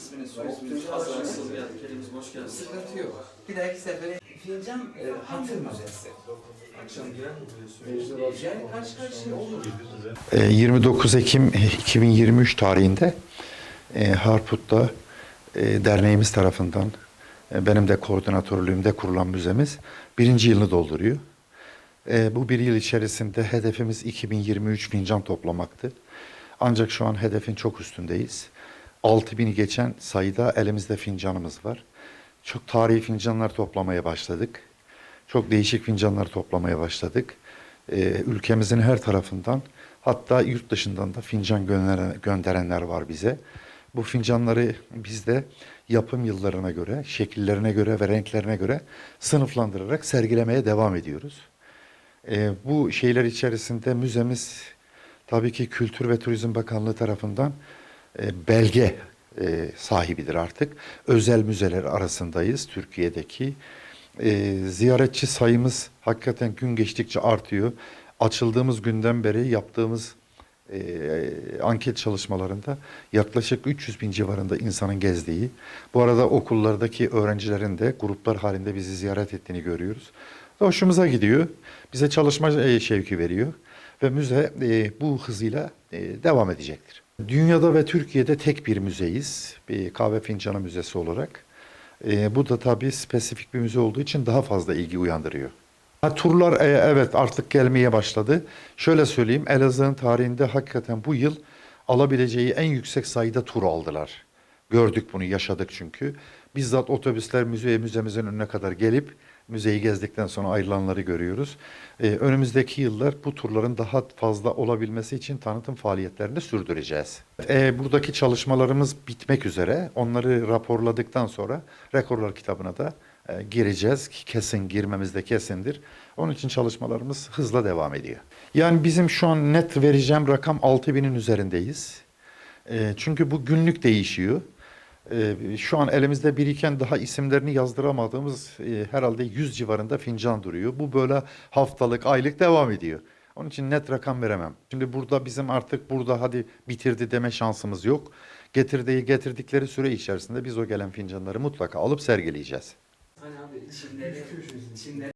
İsminiz, soy isminiz, hazırsınız geldik. Elimiz boş gelsin. Sıkıntı yok. Bir dahaki sefere fincan e, hatır müzesi. Akşam girer Yani karşı karşıya olur. E, 29 Ekim 2023 tarihinde e, Harput'ta e, derneğimiz tarafından e, benim de koordinatörlüğümde kurulan müzemiz birinci yılını dolduruyor. E, bu bir yıl içerisinde hedefimiz 2023 fincan toplamaktı. Ancak şu an hedefin çok üstündeyiz. 6000'i geçen sayıda elimizde fincanımız var. Çok tarihi fincanlar toplamaya başladık. Çok değişik fincanlar toplamaya başladık. Ee, ülkemizin her tarafından hatta yurt dışından da fincan gönderen, gönderenler var bize. Bu fincanları biz de yapım yıllarına göre, şekillerine göre ve renklerine göre sınıflandırarak sergilemeye devam ediyoruz. Ee, bu şeyler içerisinde müzemiz tabii ki Kültür ve Turizm Bakanlığı tarafından belge e, sahibidir artık. Özel müzeler arasındayız Türkiye'deki. E, ziyaretçi sayımız hakikaten gün geçtikçe artıyor. Açıldığımız günden beri yaptığımız e, anket çalışmalarında yaklaşık 300 bin civarında insanın gezdiği, bu arada okullardaki öğrencilerin de gruplar halinde bizi ziyaret ettiğini görüyoruz. Hoşumuza gidiyor. Bize çalışma e, şevki veriyor ve müze e, bu hızıyla e, devam edecektir. Dünyada ve Türkiye'de tek bir müzeyiz. Bir kahve fincanı müzesi olarak. E, bu da tabii spesifik bir müze olduğu için daha fazla ilgi uyandırıyor. Ha, turlar e, evet artık gelmeye başladı. Şöyle söyleyeyim Elazığ'ın tarihinde hakikaten bu yıl alabileceği en yüksek sayıda tur aldılar. Gördük bunu yaşadık çünkü. Bizzat otobüsler müzeye müzemizin önüne kadar gelip müzeyi gezdikten sonra ayrılanları görüyoruz. Ee, önümüzdeki yıllar bu turların daha fazla olabilmesi için tanıtım faaliyetlerini sürdüreceğiz. Ee, buradaki çalışmalarımız bitmek üzere. Onları raporladıktan sonra rekorlar kitabına da e, gireceğiz. Kesin girmemiz de kesindir. Onun için çalışmalarımız hızla devam ediyor. Yani bizim şu an net vereceğim rakam 6000'in üzerindeyiz. E, çünkü bu günlük değişiyor. E, şu an elimizde biriken daha isimlerini yazdıramadığımız e, herhalde 100 civarında fincan duruyor. Bu böyle haftalık, aylık devam ediyor. Onun için net rakam veremem. Şimdi burada bizim artık burada hadi bitirdi deme şansımız yok. Getirdiği getirdikleri süre içerisinde biz o gelen fincanları mutlaka alıp sergileyeceğiz. Hani abi çimleri, çimleri